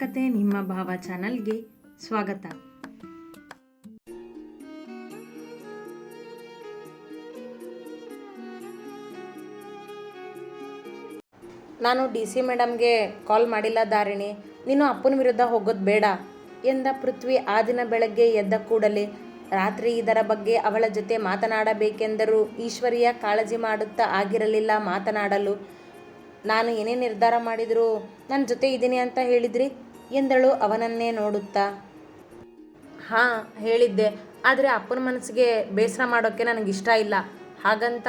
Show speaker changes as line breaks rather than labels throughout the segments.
ಕತೆ ನಿಮ್ಮ ಭಾವ ಚಾನಲ್ಗೆ ಸ್ವಾಗತ.
ನಾನು ಡಿ ಸಿ ಮೇಡಮ್ಗೆ ಕಾಲ್ ಮಾಡಿಲ್ಲ ದಾರಿಣಿ ನೀನು ಅಪ್ಪನ ವಿರುದ್ಧ ಹೋಗೋದು ಬೇಡ ಎಂದ ಪೃಥ್ವಿ ಆ ದಿನ ಬೆಳಗ್ಗೆ ಎದ್ದ ಕೂಡಲೇ ರಾತ್ರಿ ಇದರ ಬಗ್ಗೆ ಅವಳ ಜೊತೆ ಮಾತನಾಡಬೇಕೆಂದರೂ ಈಶ್ವರಿಯ ಕಾಳಜಿ ಮಾಡುತ್ತಾ ಆಗಿರಲಿಲ್ಲ ಮಾತನಾಡಲು. ನಾನು ಏನೇ ನಿರ್ಧಾರ ಮಾಡಿದರೂ ನನ್ನ ಜೊತೆ ಇದ್ದೀನಿ ಅಂತ ಹೇಳಿದ್ರಿ? ಎಂದಳು ಅವನನ್ನೇ ನೋಡುತ್ತಾ. ಹಾಂ, ಹೇಳಿದ್ದೆ. ಆದರೆ ಅಪ್ಪನ ಮನಸ್ಸಿಗೆ ಬೇಸರ ಮಾಡೋಕ್ಕೆ ನನಗಿಷ್ಟ ಇಲ್ಲ. ಹಾಗಂತ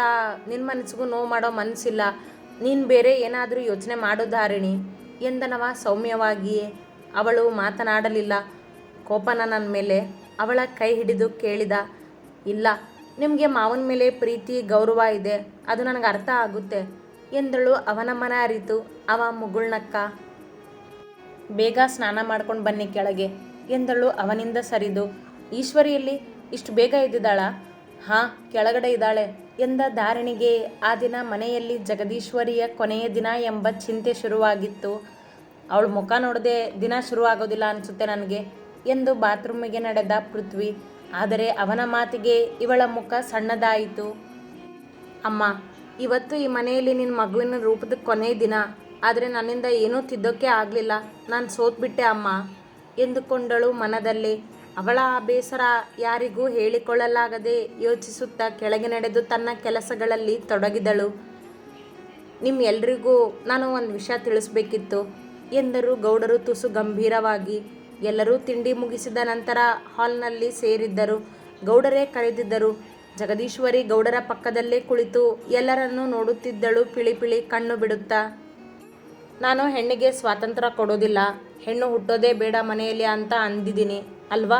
ನಿನ್ನ ಮನಸ್ಸಿಗೂ ನೋವು ಮಾಡೋ ಮನಸ್ಸಿಲ್ಲ. ನೀನು ಬೇರೆ ಏನಾದರೂ ಯೋಚನೆ ಮಾಡೋದಾರಿಣಿ ಎಂದನವ ಸೌಮ್ಯವಾಗಿಯೇ. ಅವಳು ಮಾತನಾಡಲಿಲ್ಲ. ಕೋಪನ ನನ್ನ ಮೇಲೆ ಅವಳ ಕೈ ಹಿಡಿದು ಕೇಳಿದ. ಇಲ್ಲ, ನಿಮಗೆ ಮಾವನ ಮೇಲೆ ಪ್ರೀತಿ, ಗೌರವ ಇದೆ. ಅದು ನನಗೆ ಅರ್ಥ ಆಗುತ್ತೆ ಎಂದಳು ಅವನ ಮನ ಅರಿತು. ಅವ ಮುಗುಳ್ನಕ್ಕ. ಬೇಗ ಸ್ನಾನ ಮಾಡ್ಕೊಂಡು ಬನ್ನಿ ಕೆಳಗೆ ಎಂದಳು ಅವನಿಂದ ಸರಿದು. ಈಶ್ವರಿಯಲ್ಲಿ, ಇಷ್ಟು ಬೇಗ ಇದ್ದಿದ್ದಾಳ ಹಾಂ, ಕೆಳಗಡೆ ಇದ್ದಾಳೆ ಎಂದ ಧಾರಣಿಗೆ. ಆ ದಿನ ಮನೆಯಲ್ಲಿ ಜಗದೀಶ್ವರಿಯ ಕೊನೆಯ ದಿನ ಎಂಬ ಚಿಂತೆ ಶುರುವಾಗಿತ್ತು. ಅವಳು ಮುಖ ನೋಡದೆ ದಿನ ಶುರುವಾಗೋದಿಲ್ಲ ಅನಿಸುತ್ತೆ ನನಗೆ ಎಂದು ಬಾತ್ರೂಮಿಗೆ ನಡೆದ ಪೃಥ್ವಿ. ಆದರೆ ಅವನ ಮಾತಿಗೆ ಇವಳ ಮುಖ ಸಣ್ಣದಾಯಿತು. ಅಮ್ಮ, ಇವತ್ತು ಈ ಮನೆಯಲ್ಲಿ ನಿನ್ನ ಮಗುವಿನ ರೂಪದ ಕೊನೆಯ ದಿನ. ಆದರೆ ನನ್ನಿಂದ ಏನೂ ತಿದ್ದೋಕ್ಕೆ ಆಗಲಿಲ್ಲ. ನಾನು ಸೋತ್ಬಿಟ್ಟೆ ಅಮ್ಮ. ಎಂದುಕೊಂಡಳು ಮನದಲ್ಲಿ. ಅವಳ ಆ ಬೇಸರ ಯಾರಿಗೂ ಹೇಳಿಕೊಳ್ಳಲಾಗದೆ ಯೋಚಿಸುತ್ತಾ ಕೆಳಗೆ ನಡೆದು ತನ್ನ ಕೆಲಸಗಳಲ್ಲಿ ತೊಡಗಿದಳು. ನಿಮ್ಮ ಎಲ್ರಿಗೂ ನಾನು ಒಂದು ವಿಷಯ ತಿಳಿಸ್ಬೇಕಿತ್ತು. ಎಂದರು ಗೌಡರು ತುಸು ಗಂಭೀರವಾಗಿ. ಎಲ್ಲರೂ ತಿಂಡಿ ಮುಗಿಸಿದ ನಂತರ ಹಾಲ್ನಲ್ಲಿ ಸೇರಿದ್ದರು. ಗೌಡರೇ ಕರೆದಿದ್ದರು, ಜಗದೀಶ್ವರಿ ಗೌಡರ ಪಕ್ಕದಲ್ಲೇ ಕುಳಿತು ಎಲ್ಲರನ್ನೂ ನೋಡುತ್ತಿದ್ದಳು ಪಿಳಿಪಿಳಿ ಪಿಳಿ ಕಣ್ಣು ಬಿಡುತ್ತಾ. ನಾನು ಹೆಣ್ಣಿಗೆ ಸ್ವಾತಂತ್ರ್ಯ ಕೊಡೋದಿಲ್ಲ, ಹೆಣ್ಣು ಹುಟ್ಟೋದೇ ಬೇಡ ಮನೆಯಲ್ಲಿ ಅಂತ ಅಂದಿದ್ದೀನಿ, ಅಲ್ವಾ?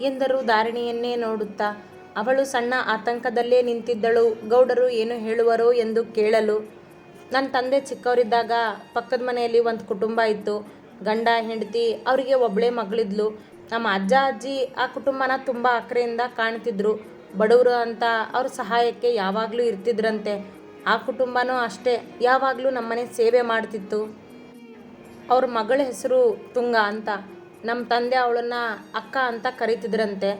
ಎಂದರು ಧಾರಿಣಿಯನ್ನೇ ನೋಡುತ್ತಾ. ಅವಳು ಸಣ್ಣ ಆತಂಕದಲ್ಲೇ ನಿಂತಿದ್ದಳು, ಗೌಡರು ಏನು ಹೇಳುವರೋ ಎಂದು ಕೇಳಲು. ನನ್ನ ತಂದೆ ಚಿಕ್ಕವರಿದ್ದಾಗ ಪಕ್ಕದ ಮನೆಯಲ್ಲಿ ಒಂದು ಕುಟುಂಬ ಇತ್ತು. ಗಂಡ, ಹೆಂಡತಿ, ಅವರಿಗೆ ಒಬ್ಬಳೇ ಮಗಳಿದ್ಲು. ನಮ್ಮ ಅಜ್ಜ, ಅಜ್ಜಿ ಆ ಕುಟುಂಬನ ತುಂಬ ಅಕ್ಕರೆಯಿಂದ ಕಾಣ್ತಿದ್ರು. ಬಡವರು ಅಂತ ಅವ್ರ ಸಹಾಯಕ್ಕೆ ಯಾವಾಗಲೂ ಇರ್ತಿದ್ರಂತೆ. ಆ ಕುಟುಂಬನೂ ಅಷ್ಟೇ. ಯಾವಾಗಲೂ ನಮ್ಮನೆ ಸೇವೆ ಮಾಡ್ತಿತ್ತು. ಅವ್ರ ಮಗಳ ಹೆಸರು ತುಂಗ ಅಂತ. ನಮ್ಮ ತಂದೆ ಅವಳನ್ನ ಅಕ್ಕ ಅಂತ ಕರೀತಿದ್ರಂತೆ.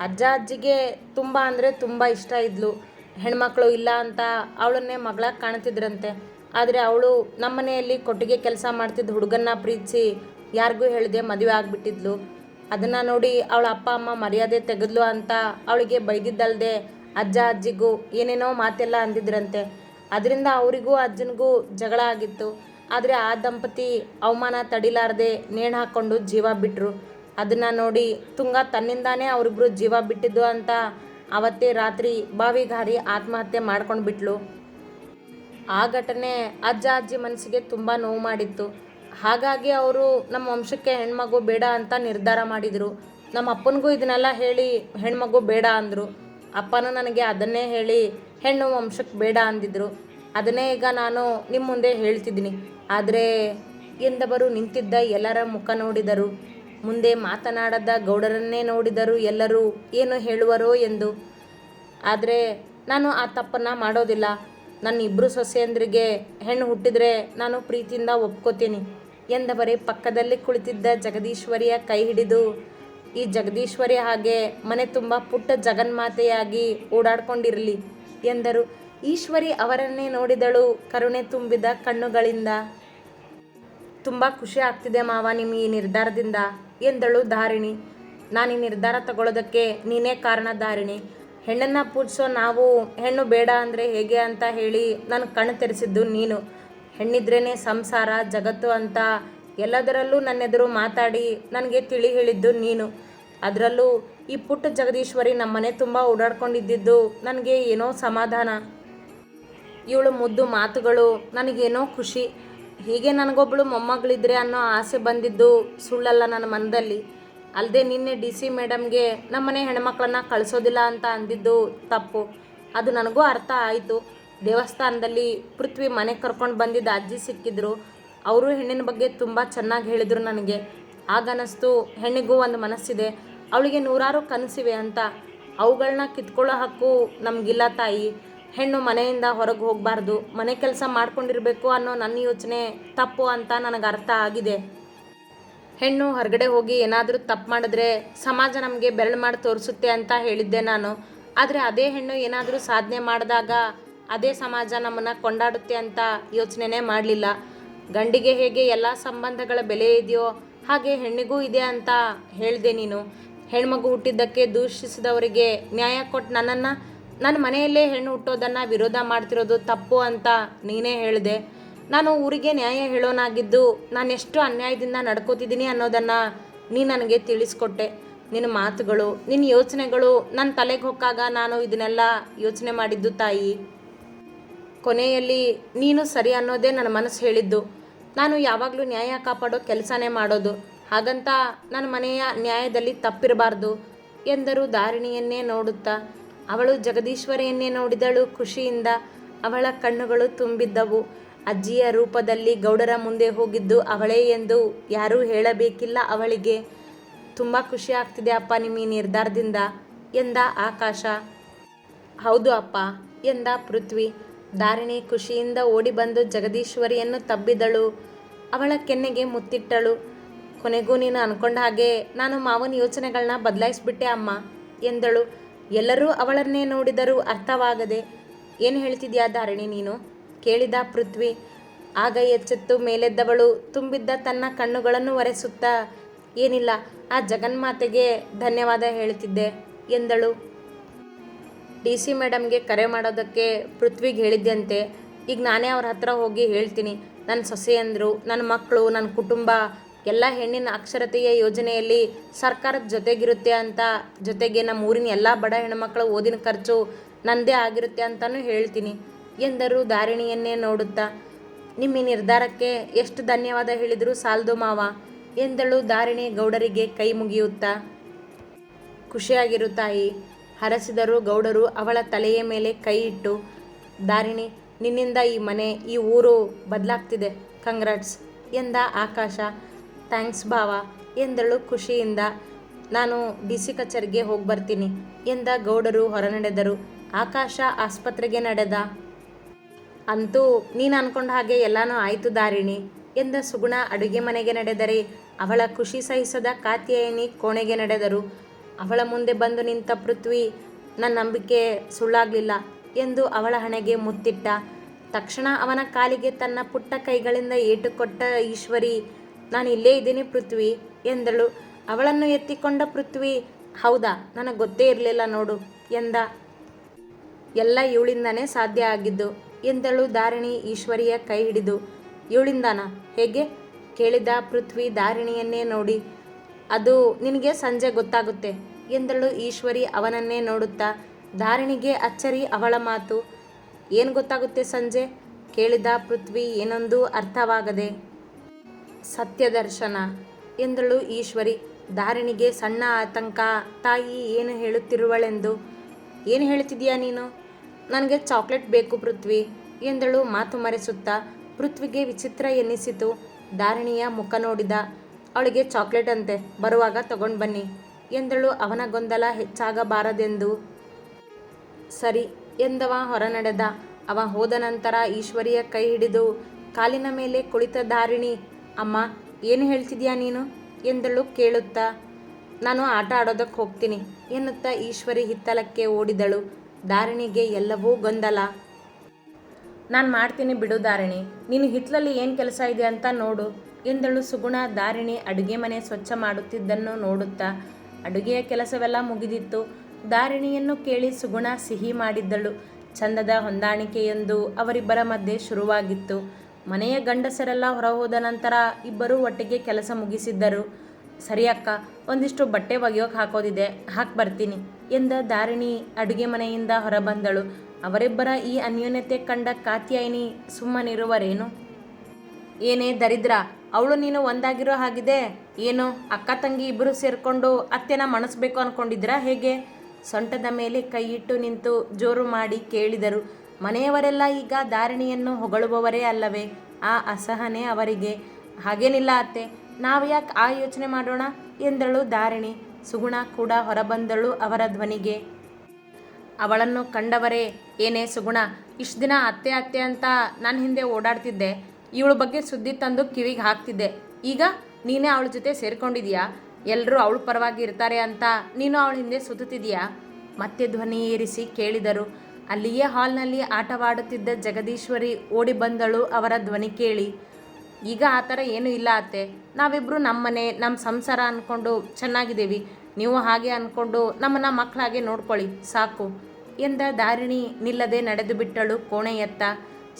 ಅಜ್ಜ ಅಜ್ಜಿಗೆ ತುಂಬ ಅಂದರೆ ತುಂಬ ಇಷ್ಟ ಇದ್ಲು. ಹೆಣ್ಮಕ್ಳು ಇಲ್ಲ ಅಂತ ಅವಳನ್ನೇ ಮಗಳಾಗಿ ಕಾಣ್ತಿದ್ರಂತೆ. ಆದರೆ ಅವಳು ನಮ್ಮನೆಯಲ್ಲಿ ಕೊಟ್ಟಿಗೆ ಕೆಲಸ ಮಾಡ್ತಿದ್ದ ಹುಡುಗನ್ನ ಪ್ರೀತಿಸಿ ಯಾರಿಗೂ ಹೇಳಿದೆ ಮದುವೆ ಆಗಿಬಿಟ್ಟಿದ್ಲು. ಅದನ್ನು ನೋಡಿ ಅವಳ ಅಪ್ಪ, ಅಮ್ಮ ಮರ್ಯಾದೆ ತೆಗೆದ್ಲು ಅಂತ ಅವಳಿಗೆ ಬೈದಿದ್ದಲ್ಲದೆ ಅಜ್ಜ ಅಜ್ಜಿಗೂ ಏನೇನೋ ಮಾತೆಲ್ಲ ಅಂದಿದ್ರಂತೆ. ಅದರಿಂದ ಅವರಿಗೂ ಅಜ್ಜನಿಗೂ ಜಗಳ ಆಗಿತ್ತು. ಆದರೆ ಆ ದಂಪತಿ ಅವಮಾನ ತಡಿಲಾರದೆ ನೇಣು ಹಾಕ್ಕೊಂಡು ಜೀವ ಬಿಟ್ಟರು ಅದನ್ನು ನೋಡಿ ತುಂಗ ತನ್ನಿಂದಾನೇ ಅವರಿಬ್ರು ಜೀವ ಬಿಟ್ಟಿದ್ದು ಅಂತ ಅವತ್ತೇ ರಾತ್ರಿ ಬಾವಿಗಾರಿ ಆತ್ಮಹತ್ಯೆ ಮಾಡ್ಕೊಂಡು ಬಿಟ್ಲು. ಆ ಘಟನೆ ಅಜ್ಜ ಅಜ್ಜಿ ಮನಸ್ಸಿಗೆ ತುಂಬ ನೋವು ಮಾಡಿತ್ತು. ಹಾಗಾಗಿ ಅವರು ನಮ್ಮ ವಂಶಕ್ಕೆ ಹೆಣ್ಮಗು ಬೇಡ ಅಂತ ನಿರ್ಧಾರ ಮಾಡಿದರು. ನಮ್ಮ ಅಪ್ಪನಿಗೂ ಇದನ್ನೆಲ್ಲ ಹೇಳಿ ಹೆಣ್ಮಗು ಬೇಡ ಅಂದರು. ಅಪ್ಪನೂ ನನಗೆ ಅದನ್ನೇ ಹೇಳಿ ಹೆಣ್ಣು ವಂಶಕ್ಕೆ ಬೇಡ ಅಂದಿದ್ರು. ಅದನ್ನೇ ಈಗ ನಾನು ನಿಮ್ಮ ಮುಂದೆ ಹೇಳ್ತಿದ್ದೀನಿ. ಆದರೆ ಎಂದವರು ನಿಂತಿದ್ದ ಎಲ್ಲರ ಮುಖ ನೋಡಿದರು. ಮುಂದೆ ಮಾತನಾಡದ ಗೌಡರನ್ನೇ ನೋಡಿದರು ಎಲ್ಲರೂ ಏನು ಹೇಳುವರೋ ಎಂದು. ಆದರೆ ನಾನು ಆ ತಪ್ಪನ್ನು ಮಾಡೋದಿಲ್ಲ. ನನ್ನ ಇಬ್ಬರು ಸೊಸೆಯಂದ್ರಿಗೆ ಹೆಣ್ಣು ಹುಟ್ಟಿದರೆ ನಾನು ಪ್ರೀತಿಯಿಂದ ಒಪ್ಕೋತೀನಿ. ಎಂದವರೇ ಪಕ್ಕದಲ್ಲಿ ಕುಳಿತಿದ್ದ ಜಗದೀಶ್ವರಿಯ ಕೈ ಹಿಡಿದು ಈ ಜಗದೀಶ್ವರಿ ಹಾಗೆ ಮನೆ ತುಂಬ ಪುಟ್ಟ ಜಗನ್ಮಾತೆಯಾಗಿ ಓಡಾಡ್ಕೊಂಡಿರಲಿ ಎಂದರು. ಈಶ್ವರಿ ಅವರನ್ನೇ ನೋಡಿದಳು ಕರುಣೆ ತುಂಬಿದ ಕಣ್ಣುಗಳಿಂದ. ತುಂಬ ಖುಷಿ ಆಗ್ತಿದೆ ಮಾವ ನಿಮ್ಮ ಈ ನಿರ್ಧಾರದಿಂದ, ಎಂದಳು ಧಾರಿಣಿ. ನಾನು ಈ ನಿರ್ಧಾರ ತಗೊಳ್ಳೋದಕ್ಕೆ ನೀನೇ ಕಾರಣ ಧಾರಿಣಿ. ಹೆಣ್ಣನ್ನು ಪೂಜಿಸೋ ನಾವು ಹೆಣ್ಣು ಬೇಡ ಅಂದರೆ ಹೇಗೆ ಅಂತ ಹೇಳಿ ನಾನು ಕಣ್ಣು ತೆರೆಸಿದ್ದು ನೀನು. ಹೆಣ್ಣಿದ್ರೇ ಸಂಸಾರ, ಜಗತ್ತು ಅಂತ ಎಲ್ಲದರಲ್ಲೂ ನನ್ನೆದುರು ಮಾತಾಡಿ ನನಗೆ ತಿಳಿ ಹೇಳಿದ್ದು ನೀನು. ಅದರಲ್ಲೂ ಈ ಪುಟ್ಟ ಜಗದೀಶ್ವರಿ ನಮ್ಮನೆ ತುಂಬ ಓಡಾಡ್ಕೊಂಡಿದ್ದಿದ್ದು ನನಗೆ ಏನೋ ಸಮಾಧಾನ. ಇವಳು ಮುದ್ದು ಮಾತುಗಳು, ನನಗೇನೋ ಖುಷಿ. ಹೀಗೆ ನನಗೊಬ್ಬಳು ಮೊಮ್ಮಗಳಿದ್ರೆ ಅನ್ನೋ ಆಸೆ ಬಂದಿದ್ದು ಸುಳ್ಳಲ್ಲ ನನ್ನ ಮನದಲ್ಲಿ. ಅಲ್ಲದೆ ನಿನ್ನೆ ಡಿ ಸಿ ಮೇಡಮ್ಗೆ ನಮ್ಮನೆ ಹೆಣ್ಮಕ್ಳನ್ನ ಕಳಿಸೋದಿಲ್ಲ ಅಂತ ಅಂದಿದ್ದು ತಪ್ಪು. ಅದು ನನಗೂ ಅರ್ಥ ಆಯಿತು. ದೇವಸ್ಥಾನದಲ್ಲಿ ಪೃಥ್ವಿ ಮನೆಗೆ ಕರ್ಕೊಂಡು ಬಂದಿದ್ದ ಅಜ್ಜಿ ಸಿಕ್ಕಿದ್ರು. ಅವರು ಹೆಣ್ಣಿನ ಬಗ್ಗೆ ತುಂಬ ಚೆನ್ನಾಗಿ ಹೇಳಿದರು ನನಗೆ. ಆಗ ಅನ್ನಿಸ್ತು, ಹೆಣ್ಣಿಗೂ ಒಂದು ಮನಸ್ಸಿದೆ. ಅವಳಿಗೆ ನೂರಾರು ಕನಸಿವೆ ಅಂತ. ಅವುಗಳನ್ನ ಕಿತ್ಕೊಳ್ಳೋ ಹಕ್ಕು ನಮಗಿಲ್ಲ ತಾಯಿ. ಹೆಣ್ಣು ಮನೆಯಿಂದ ಹೊರಗೆ ಹೋಗಬಾರ್ದು. ಮನೆ ಕೆಲಸ ಮಾಡ್ಕೊಂಡಿರಬೇಕು ಅನ್ನೋ ನನ್ನ ಯೋಚನೆ ತಪ್ಪು ಅಂತ ನನಗೆ ಅರ್ಥ ಆಗಿದೆ. ಹೆಣ್ಣು ಹೊರಗಡೆ ಹೋಗಿ ಏನಾದರೂ ತಪ್ಪು ಮಾಡಿದ್ರೆ ಸಮಾಜ ನಮಗೆ ಬೆರಳು ಮಾಡಿ ತೋರಿಸುತ್ತೆ ಅಂತ ಹೇಳಿದ್ದೆ ನಾನು. ಆದರೆ ಅದೇ ಹೆಣ್ಣು ಏನಾದರೂ ಸಾಧನೆ ಮಾಡಿದಾಗ ಅದೇ ಸಮಾಜ ನಮ್ಮನ್ನು ಕೊಂಡಾಡುತ್ತೆ ಅಂತ ಯೋಚನೆನೇ ಮಾಡಲಿಲ್ಲ. ಗಂಡಿಗೆ ಹೇಗೆ ಎಲ್ಲ ಸಂಬಂಧಗಳ ಬೆಲೆ ಇದೆಯೋ ಹಾಗೆ ಹೆಣ್ಣಿಗೂ ಇದೆ ಅಂತ ಹೇಳಿದೆ ನೀನು. ಹೆಣ್ಮಗು ಹುಟ್ಟಿದ್ದಕ್ಕೆ ದೂಷಿಸಿದವರಿಗೆ ನ್ಯಾಯ ಕೊಟ್ಟು ನನ್ನನ್ನು ನನ್ನ ಮನೆಯಲ್ಲೇ ಹೆಣ್ಣು ಹುಟ್ಟೋದನ್ನು ವಿರೋಧ ಮಾಡ್ತಿರೋದು ತಪ್ಪು ಅಂತ ನೀನೇ ಹೇಳಿದೆ. ನಾನು ಊರಿಗೆ ನ್ಯಾಯ ಹೇಳೋನಾಗಿದ್ದು ನಾನು ಎಷ್ಟು ಅನ್ಯಾಯದಿಂದ ನಡ್ಕೋತಿದ್ದೀನಿ ಅನ್ನೋದನ್ನು ನೀ ನನಗೆ ತಿಳಿಸ್ಕೊಟ್ಟೆ. ನಿನ್ನ ಮಾತುಗಳು ನಿನ್ನ ಯೋಚನೆಗಳು ನನ್ನ ತಲೆಗೆ ಹೊಕ್ಕಾಗ ನಾನು ಇದನ್ನೆಲ್ಲ ಯೋಚನೆ ಮಾಡಿದ್ದು ತಾಯಿ. ಕೊನೆಯಲ್ಲಿ ನೀನು ಸರಿ ಅನ್ನೋದೇ ನನ್ನ ಮನಸ್ಸು ಹೇಳಿದ್ದು. ನಾನು ಯಾವಾಗಲೂ ನ್ಯಾಯ ಕಾಪಾಡೋ ಕೆಲಸನೇ ಮಾಡೋದು. ಹಾಗಂತ ನನ್ನ ಮನೆಯ ನ್ಯಾಯದಲ್ಲಿ ತಪ್ಪಿರಬಾರ್ದು ಎಂದರು ದಾರಿಣಿಯನ್ನೇ ನೋಡುತ್ತಾ. ಅವಳು ಜಗದೀಶ್ವರಿಯನ್ನೇ ನೋಡಿದಳು ಖುಷಿಯಿಂದ. ಅವಳ ಕಣ್ಣುಗಳು ತುಂಬಿದ್ದವು. ಅಜ್ಜಿಯ ರೂಪದಲ್ಲಿ ಗೌಡರ ಮುಂದೆ ಹೋಗಿದ್ದು ಅವಳೇ ಎಂದು ಯಾರೂ ಹೇಳಬೇಕಿಲ್ಲ ಅವಳಿಗೆ. ತುಂಬ ಖುಷಿ ಆಗ್ತಿದೆ ಅಪ್ಪ ನಿಮ್ಮ ಈ ನಿರ್ಧಾರದಿಂದ ಎಂದ ಆಕಾಶ. ಹೌದು ಅಪ್ಪ ಎಂದ ಪೃಥ್ವಿ. ದಾರಿಣಿ ಖುಷಿಯಿಂದ ಓಡಿ ಬಂದು ಜಗದೀಶ್ವರಿಯನ್ನು ತಬ್ಬಿದಳು. ಅವಳ ಕೆನ್ನೆಗೆ ಮುತ್ತಿಟ್ಟಳು. ಕೊನೆಗೂ ನೀನು ಅನ್ಕೊಂಡ ಹಾಗೆ ನಾನು ಮಾವನ ಯೋಚನೆಗಳನ್ನ ಬದಲಾಯಿಸ್ಬಿಟ್ಟೆ ಅಮ್ಮ, ಎಂದಳು. ಎಲ್ಲರೂ ಅವಳನ್ನೇ ನೋಡಿದರೂ ಅರ್ಥವಾಗದೆ, ಏನು ಹೇಳ್ತಿದ್ಯಾ ಧಾರಣಿ ನೀನು? ಕೇಳಿದ ಪೃಥ್ವಿ. ಆಗ ಎಚ್ಚೆತ್ತು ಮೇಲೆದ್ದವಳು ತುಂಬಿದ್ದ ತನ್ನ ಕಣ್ಣುಗಳನ್ನು ಒರೆಸುತ್ತಾ, ಏನಿಲ್ಲ, ಆ ಜಗನ್ಮಾತೆಗೆ ಧನ್ಯವಾದ ಹೇಳ್ತಿದ್ದೆ, ಎಂದಳು. ಡಿ ಸಿ ಮೇಡಮ್ಗೆ ಕರೆ ಮಾಡೋದಕ್ಕೆ ಪೃಥ್ವಿಗೆ ಹೇಳಿದ್ದಂತೆ ಈಗ ನಾನೇ ಅವ್ರ ಹತ್ರ ಹೋಗಿ ಹೇಳ್ತೀನಿ. ನನ್ನ ಸೊಸೆಯಂದರು ನನ್ನ ಮಕ್ಕಳು ನನ್ನ ಕುಟುಂಬ ಎಲ್ಲ ಹೆಣ್ಣಿನ ಅಕ್ಷರತೆಯ ಯೋಜನೆಯಲ್ಲಿ ಸರ್ಕಾರದ ಜೊತೆಗಿರುತ್ತೆ ಅಂತ, ಜೊತೆಗೆ ನಮ್ಮ ಊರಿನ ಎಲ್ಲ ಬಡ ಹೆಣ್ಮಕ್ಳ ಓದಿನ ಖರ್ಚು ನನ್ನದೇ ಆಗಿರುತ್ತೆ ಅಂತಲೂ ಹೇಳ್ತೀನಿ. ಎಂದರು ದಾರಿಣಿಯನ್ನೇ ನೋಡುತ್ತಾ, ನಿಮ್ಮ ನಿರ್ಧಾರಕ್ಕೆ ಎಷ್ಟು ಧನ್ಯವಾದ ಹೇಳಿದರೂ ಸಾಲ್ದು ಮಾವ, ಎಂದಳು ದಾರಿಣಿ ಗೌಡರಿಗೆ ಕೈ ಮುಗಿಯುತ್ತಾ. ಖುಷಿಯಾಗಿರು ತಾಯಿ, ಹರಸಿದರು ಗೌಡರು ಅವಳ ತಲೆಯ ಮೇಲೆ ಕೈ ಇಟ್ಟು ದಾರಿಣಿ ನಿನ್ನಿಂದ ಈ ಮನೆ, ಈ ಊರು ಬದಲಾಗ್ತಿದೆ, ಕಂಗ್ರಾಟ್ಸ್, ಎಂದ ಆಕಾಶ. ಥ್ಯಾಂಕ್ಸ್ ಭಾವ ಎಂದಳು ಖುಷಿಯಿಂದ. ನಾನು ಡಿ ಸಿ ಕಚೇರಿಗೆ ಹೋಗಿ ಬರ್ತೀನಿ, ಎಂದ ಗೌಡರು ಹೊರನಡೆದರು. ಆಕಾಶ ಆಸ್ಪತ್ರೆಗೆ ನಡೆದ. ಅಂತೂ ನೀನು ಅನ್ಕೊಂಡ ಹಾಗೆ ಎಲ್ಲನೂ ಆಯಿತು ದಾರಿಣಿ, ಎಂದ ಸುಗುಣ ಅಡುಗೆ ಮನೆಗೆ ನಡೆದರೆ. ಅವಳ ಖುಷಿ ಸಹಿಸದ ಕಾತ್ಯಾಯಿನಿ ಕೋಣೆಗೆ ನಡೆದರು. ಅವಳ ಮುಂದೆ ಬಂದು ನಿಂತ ಪೃಥ್ವಿ ನನ್ನ ನಂಬಿಕೆ ಸುಳ್ಳಾಗಲಿಲ್ಲ, ಎಂದು ಅವಳ ಹಣೆಗೆ ಮುತ್ತಿಟ್ಟ. ತಕ್ಷಣ ಅವನ ಕಾಲಿಗೆ ತನ್ನ ಪುಟ್ಟ ಕೈಗಳಿಂದ ಏಟು ಕೊಟ್ಟ ಈಶ್ವರಿ ನಾನು ಇಲ್ಲೇ ಇದ್ದೀನಿ ಪೃಥ್ವಿ ಎಂದಳು. ಅವಳನ್ನು ಎತ್ತಿಕೊಂಡ ಪೃಥ್ವಿ, ಹೌದಾ, ನನಗೆ ಗೊತ್ತೇ ಇರಲಿಲ್ಲ ನೋಡು ಎಂದ. ಎಲ್ಲ ಇವಳಿಂದನೇ ಸಾಧ್ಯ ಆಗಿದ್ದು ಎಂದಳು ದಾರಿಣಿ ಈಶ್ವರಿಯ ಕೈ ಹಿಡಿದು. ಇವಳಿಂದಾನ? ಹೇಗೆ? ಕೇಳಿದ ಪೃಥ್ವಿ ದಾರಿಣಿಯನ್ನೇ ನೋಡಿ. ಅದು ನಿನಗೆ ಸಂಜೆ ಗೊತ್ತಾಗುತ್ತೆ ಎಂದಳು ಈಶ್ವರಿ ಅವನನ್ನೇ ನೋಡುತ್ತಾ. ದಾರಿಣಿಗೆ ಅಚ್ಚರಿ ಅವಳ ಮಾತು. ಏನು ಗೊತ್ತಾಗುತ್ತೆ ಸಂಜೆ? ಕೇಳಿದ ಪೃಥ್ವಿ ಏನೊಂದು ಅರ್ಥವಾಗದೆ ಸತ್ಯದರ್ಶನ ಎಂದಳು ಈಶ್ವರಿ. ದಾರಿಣಿಗೆ ಸಣ್ಣ ಆತಂಕ, ತಾಯಿ ಏನು ಹೇಳುತ್ತಿರುವಳೆಂದು? ಏನು ಹೇಳ್ತಿದೀಯಾ ನೀನು? ನನಗೆ ಚಾಕ್ಲೇಟ್ ಬೇಕು ಪೃಥ್ವಿ ಎಂದಳು ಮಾತು ಮರೆಸುತ್ತಾ. ಪೃಥ್ವಿಗೆ ವಿಚಿತ್ರ ಎನ್ನಿಸಿತು. ದಾರಿಣಿಯ ಮುಖ ನೋಡಿದ. ಅವಳಿಗೆ ಚಾಕ್ಲೇಟ್ ಅಂತೆ, ಬರುವಾಗ ತಗೊಂಡು ಬನ್ನಿ ಎಂದಳು ಅವನ ಗೊಂದಲ ಹೆಚ್ಚಾಗಬಾರದೆಂದು. ಸರಿ ಎಂದವ ಹೊರನಡೆದ. ಅವ ಹೋದ ನಂತರ ಈಶ್ವರಿಯ ಕೈ ಹಿಡಿದು ಕಾಲಿನ ಮೇಲೆ ಕುಳಿತ ದಾರಿಣಿ ಅಮ್ಮ, ಏನು ಹೇಳ್ತಿದ್ಯಾ ನೀನು? ಎಂದಳು ಕೇಳುತ್ತಾ. ನಾನು ಆಟ ಆಡೋದಕ್ಕೆ ಹೋಗ್ತೀನಿ, ಎನ್ನುತ್ತಾ ಈಶ್ವರಿ ಹಿತ್ತಲಕ್ಕೆ ಓಡಿದಳು. ದಾರಿಣಿಗೆ ಎಲ್ಲವೂ ಗೊಂದಲ. ನಾನು ಮಾಡ್ತೀನಿ ಬಿಡು ದಾರಿಣಿ ನೀನು ಹಿತ್ತಲಲ್ಲಿ ಏನು ಕೆಲಸ ಇದೆ ಅಂತ ನೋಡು, ಎಂದಳು ಸುಗುಣ ದಾರಿಣಿ ಅಡುಗೆ ಮನೆ ಸ್ವಚ್ಛ ಮಾಡುತ್ತಿದ್ದನ್ನು ನೋಡುತ್ತಾ. ಅಡುಗೆಯ ಕೆಲಸವೆಲ್ಲ ಮುಗಿದಿತ್ತು ದಾರಿಣಿಯನ್ನು ಕೇಳಿ ಸುಗುಣ ಸಿಹಿ ಮಾಡಿದ್ದಳು. ಚಂದದ ಹೊಂದಾಣಿಕೆಯೊಂದು ಅವರಿಬ್ಬರ ಮಧ್ಯೆ ಶುರುವಾಗಿತ್ತು. ಮನೆಯ ಗಂಡಸರೆಲ್ಲ ಹೊರಹೋದ ನಂತರ ಇಬ್ಬರೂ ಒಟ್ಟಿಗೆ ಕೆಲಸ ಮುಗಿಸಿದ್ದರು. ಸರಿ ಅಕ್ಕ, ಒಂದಿಷ್ಟು ಬಟ್ಟೆ ಒಗೆಯೋಕೆ ಹಾಕೋದಿದೆ, ಹಾಕಿ ಬರ್ತೀನಿ ಎಂದ ದಾರಿಣಿ ಅಡುಗೆ ಮನೆಯಿಂದ ಹೊರಬಂದಳು. ಅವರಿಬ್ಬರ ಈ ಅನ್ಯೋನ್ಯತೆ ಕಂಡ ಕಾತ್ಯಾಯಿನಿ ಸುಮ್ಮನಿರುವರೇನು? ಏನೇ ದರಿದ್ರ, ಅವಳು ನೀನು ಒಂದಾಗಿರೋ ಹಾಗಿದೆ ಏನು, ಅಕ್ಕ ತಂಗಿ ಇಬ್ಬರು ಸೇರಿಕೊಂಡು ಅತ್ತೆನ ಮಣಸ್ಬೇಕು ಅನ್ಕೊಂಡಿದ್ರಾ ಹೇಗೆ? ಸೊಂಟದ ಮೇಲೆ ಕೈಯಿಟ್ಟು ನಿಂತು ಜೋರು ಮಾಡಿ ಕೇಳಿದರು. ಮನೆಯವರೆಲ್ಲ ಈಗ ಧಾರಿಣಿಯನ್ನು ಹೊಗಳುವವರೇ ಅಲ್ಲವೇ? ಆ ಅಸಹನೆ ಅವರಿಗೆ ಹಾಗೇನಿಲ್ಲ ಅತ್ತೆ. ನಾವು ಯಾಕೆ ಆ ಯೋಚನೆ ಮಾಡೋಣ? ಎಂದಳು ಧಾರಿಣಿ. ಸುಗುಣ ಕೂಡ ಹೊರಬಂದಳು ಅವರ ಧ್ವನಿಗೆ. ಅವಳನ್ನು ಕಂಡವರೇ, ಏನೇ ಸುಗುಣ, ಇಷ್ಟು ದಿನ ಅತ್ತೆ ಅತ್ತೆ ಅಂತ ನನ್ನ ಹಿಂದೆ ಓಡಾಡ್ತಿದ್ದೆ. ಇವಳ ಬಗ್ಗೆ ಸುದ್ದಿ ತಂದು ಕಿವಿಗೆ ಹಾಕ್ತಿದ್ದೆ. ಈಗ ನೀನೇ ಅವಳ ಜೊತೆ ಸೇರ್ಕೊಂಡಿದ್ಯಾ? ಎಲ್ಲರೂ ಅವಳ ಪರವಾಗಿ ಇರ್ತಾರೆ ಅಂತ ನೀನು ಅವಳ ಹಿಂದೆ ಸುತ್ತುತ್ತಿದೀಯಾ? ಮತ್ತೆ ಧ್ವನಿ ಏರಿಸಿ ಕೇಳಿದರು. ಅಲ್ಲಿಯೇ ಹಾಲ್ನಲ್ಲಿ ಆಟವಾಡುತ್ತಿದ್ದ ಜಗದೀಶ್ವರಿ ಓಡಿ ಬಂದಳು ಅವರ ಧ್ವನಿ ಕೇಳಿ. ಈಗ ಆ ಥರ ಏನೂ ಇಲ್ಲ ಅತ್ತೆ. ನಾವಿಬ್ಬರು ನಮ್ಮನೆ ನಮ್ಮ ಸಂಸಾರ ಅಂದ್ಕೊಂಡು ಚೆನ್ನಾಗಿದ್ದೀವಿ. ನೀವು ಹಾಗೆ ಅಂದ್ಕೊಂಡು ನಮ್ಮನ್ನ ಮಕ್ಕಳಾಗೆ ನೋಡ್ಕೊಳ್ಳಿ, ಸಾಕು. ಎಂದ ದಾರಿಣಿ ನಿಲ್ಲದೆ ನಡೆದು ಬಿಟ್ಟಳು ಕೋಣೆಯತ್ತ.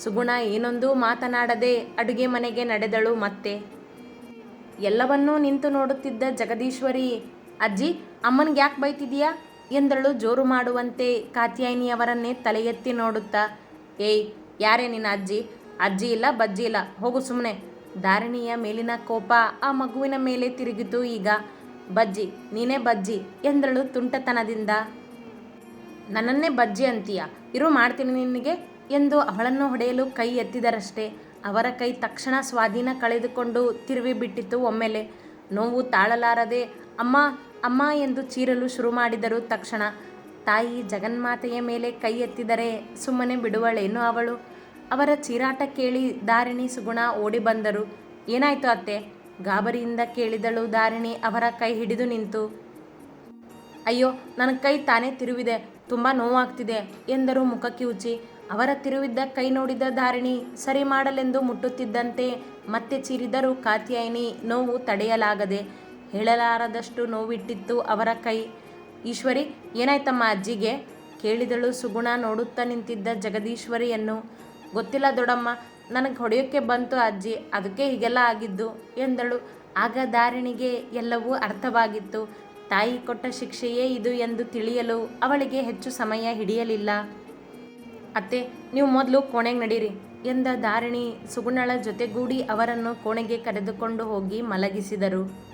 ಸುಗುಣ ಏನೊಂದೂ ಮಾತನಾಡದೆ ಅಡುಗೆ ಮನೆಗೆ ನಡೆದಳು ಮತ್ತೆ. ಎಲ್ಲವನ್ನೂ ನಿಂತು ನೋಡುತ್ತಿದ್ದ ಜಗದೀಶ್ವರಿ, ಅಜ್ಜಿ ಅಮ್ಮನಿಗೆ ಯಾಕೆ ಬೈತಿದೀಯಾ ಎಂದಳು ಜೋರು ಮಾಡುವಂತೆ ಕಾತ್ಯಾಯಿನಿಯವರನ್ನೇ ತಲೆ ಎತ್ತಿ ನೋಡುತ್ತಾ, ಏಯ್, ಯಾರೇ ನಿನ್ನ ಅಜ್ಜಿ? ಅಜ್ಜಿ ಇಲ್ಲ, ಬಜ್ಜಿ ಇಲ್ಲ, ಹೋಗು ಸುಮ್ಮನೆ ಧಾರಣಿಯ ಮೇಲಿನ ಕೋಪ ಆ ಮಗುವಿನ ಮೇಲೆ ತಿರುಗಿತು ಈಗ. ಬಜ್ಜಿ, ನೀನೇ ಬಜ್ಜಿ ಎಂದಳು ತುಂಟತನದಿಂದ. ನನ್ನನ್ನೇ ಬಜ್ಜಿ ಅಂತೀಯ? ಇರು, ಮಾಡ್ತೀನಿ ನಿನಗೆ ಎಂದು ಅವಳನ್ನು ಹೊಡೆಯಲು ಕೈ ಎತ್ತಿದರಷ್ಟೇ. ಅವರ ಕೈ ತಕ್ಷಣ ಸ್ವಾಧೀನ ಕಳೆದುಕೊಂಡು ತಿರುವಿ ಬಿಟ್ಟಿತು ಒಮ್ಮೆಲೆ. ನೋವು ತಾಳಲಾರದೆ, ಅಮ್ಮ ಅಮ್ಮ ಎಂದು ಚೀರಲು ಶುರು ಮಾಡಿದರು ತಕ್ಷಣ ತಾಯಿ ಜಗನ್ಮಾತೆಯ ಮೇಲೆ ಕೈ ಎತ್ತಿದರೆ ಸುಮ್ಮನೆ ಬಿಡುವಳೇನು ಅವಳು? ಅವರ ಚೀರಾಟ ಕೇಳಿ ದಾರಿಣಿ ಸುಗುಣ ಓಡಿ ಬಂದರು. ಏನಾಯ್ತು ಅತ್ತೆ? ಗಾಬರಿಯಿಂದ ಕೇಳಿದಳು ದಾರಿಣಿ ಅವರ ಕೈ ಹಿಡಿದು ನಿಂತು. ಅಯ್ಯೋ, ನನ್ನ ಕೈ ತಾನೇ ತಿರುವಿದೆ, ತುಂಬ ನೋವಾಗ್ತಿದೆ ಎಂದರು ಮುಖ ಕಿವುಚಿ ಅವರ ತಿರುವಿದ್ದ ಕೈ ನೋಡಿದ ಧಾರಿಣಿ, ಸರಿ ಮಾಡಲೆಂದು ಮುಟ್ಟುತ್ತಿದ್ದಂತೆ ಮತ್ತೆ ಚೀರಿದರೂ ಕಾತ್ಯಾಯಿನಿ, ನೋವು ತಡೆಯಲಾಗದೆ ಹೇಳಲಾರದಷ್ಟು ನೋವಿಟ್ಟಿತ್ತು ಅವರ ಕೈ. ಈಶ್ವರಿ, ಏನಾಯ್ತಮ್ಮ ಅಜ್ಜಿಗೆ? ಕೇಳಿದಳು ಸುಗುಣ ನೋಡುತ್ತಾ ನಿಂತಿದ್ದ ಜಗದೀಶ್ವರಿಯನ್ನು. ಗೊತ್ತಿಲ್ಲ ದೊಡಮ್ಮ, ನನಗೆ ಹೊಡೆಯೋಕ್ಕೆ ಬಂತು ಅಜ್ಜಿ, ಅದಕ್ಕೆ ಹೀಗೆಲ್ಲ ಆಗಿದ್ದು ಎಂದಳು. ಆಗ ದಾರಿಣಿಗೆ ಎಲ್ಲವೂ ಅರ್ಥವಾಗಿತ್ತು. ತಾಯಿ ಕೊಟ್ಟ ಶಿಕ್ಷೆಯೇ ಇದು ಎಂದು ತಿಳಿಯಲು ಅವಳಿಗೆ ಹೆಚ್ಚು ಸಮಯ ಹಿಡಿಯಲಿಲ್ಲ. ಅತ್ತೆ, ನೀವು ಮೊದಲು ಕೋಣೆಗೆ ನಡೀರಿ ಎಂದ ದಾರಿಣಿ ಸುಗುಣಳ ಜೊತೆಗೂಡಿ ಅವರನ್ನು ಕೋಣೆಗೆ ಕರೆದುಕೊಂಡು ಹೋಗಿ ಮಲಗಿಸಿದರು.